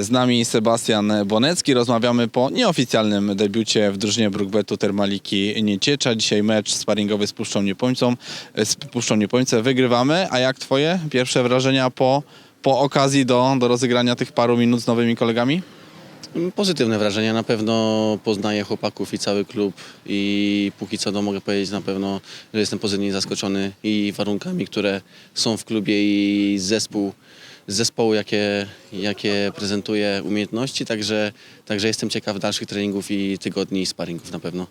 Z nami Sebastian Bonecki. Rozmawiamy po nieoficjalnym debiucie w drużynie Brookbetu Termaliki Nieciecza. Dzisiaj mecz sparingowy z Puszczą Niepońcą. Z Puszczą wygrywamy. A jak twoje pierwsze wrażenia po, po okazji do, do rozegrania tych paru minut z nowymi kolegami? Pozytywne wrażenia, na pewno poznaję chłopaków i cały klub i póki co to mogę powiedzieć na pewno, że jestem pozytywnie zaskoczony i warunkami, które są w klubie i zespół, zespołu, jakie, jakie prezentuje umiejętności, także, także jestem ciekaw dalszych treningów i tygodni sparingów na pewno.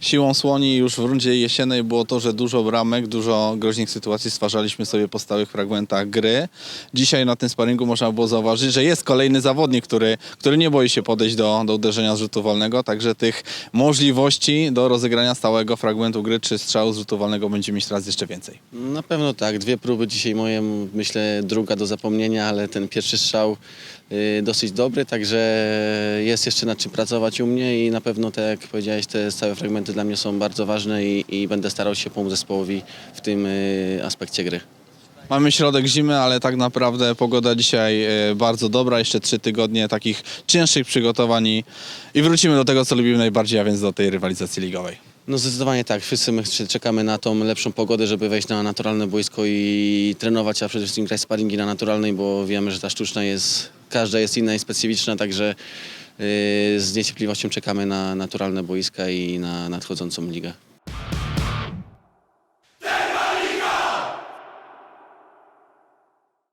Siłą słoni już w rundzie jesiennej było to, że dużo bramek, dużo groźnych sytuacji stwarzaliśmy sobie po stałych fragmentach gry. Dzisiaj na tym sparingu można było zauważyć, że jest kolejny zawodnik, który, który nie boi się podejść do, do uderzenia z rzutu wolnego, także tych możliwości do rozegrania stałego fragmentu gry czy strzału z rzutu wolnego będzie mieć teraz jeszcze więcej. Na pewno tak, dwie próby dzisiaj moje, myślę druga do zapomnienia, ale ten pierwszy strzał dosyć dobry, także jest jeszcze nad czym pracować u mnie i na pewno, tak jak powiedziałeś, te stałe fragmenty dla mnie są bardzo ważne i, i będę starał się pomóc zespołowi w tym y, aspekcie gry. Mamy środek zimy, ale tak naprawdę pogoda dzisiaj e, bardzo dobra. Jeszcze trzy tygodnie takich cięższych przygotowań i, i wrócimy do tego, co lubimy najbardziej, a więc do tej rywalizacji ligowej. No zdecydowanie tak, wszyscy my czekamy na tą lepszą pogodę, żeby wejść na naturalne boisko i trenować, a przede wszystkim grać sparingi na naturalnej, bo wiemy, że ta sztuczna jest, każda jest inna i specyficzna, także yy, z niecierpliwością czekamy na naturalne boiska i na nadchodzącą ligę.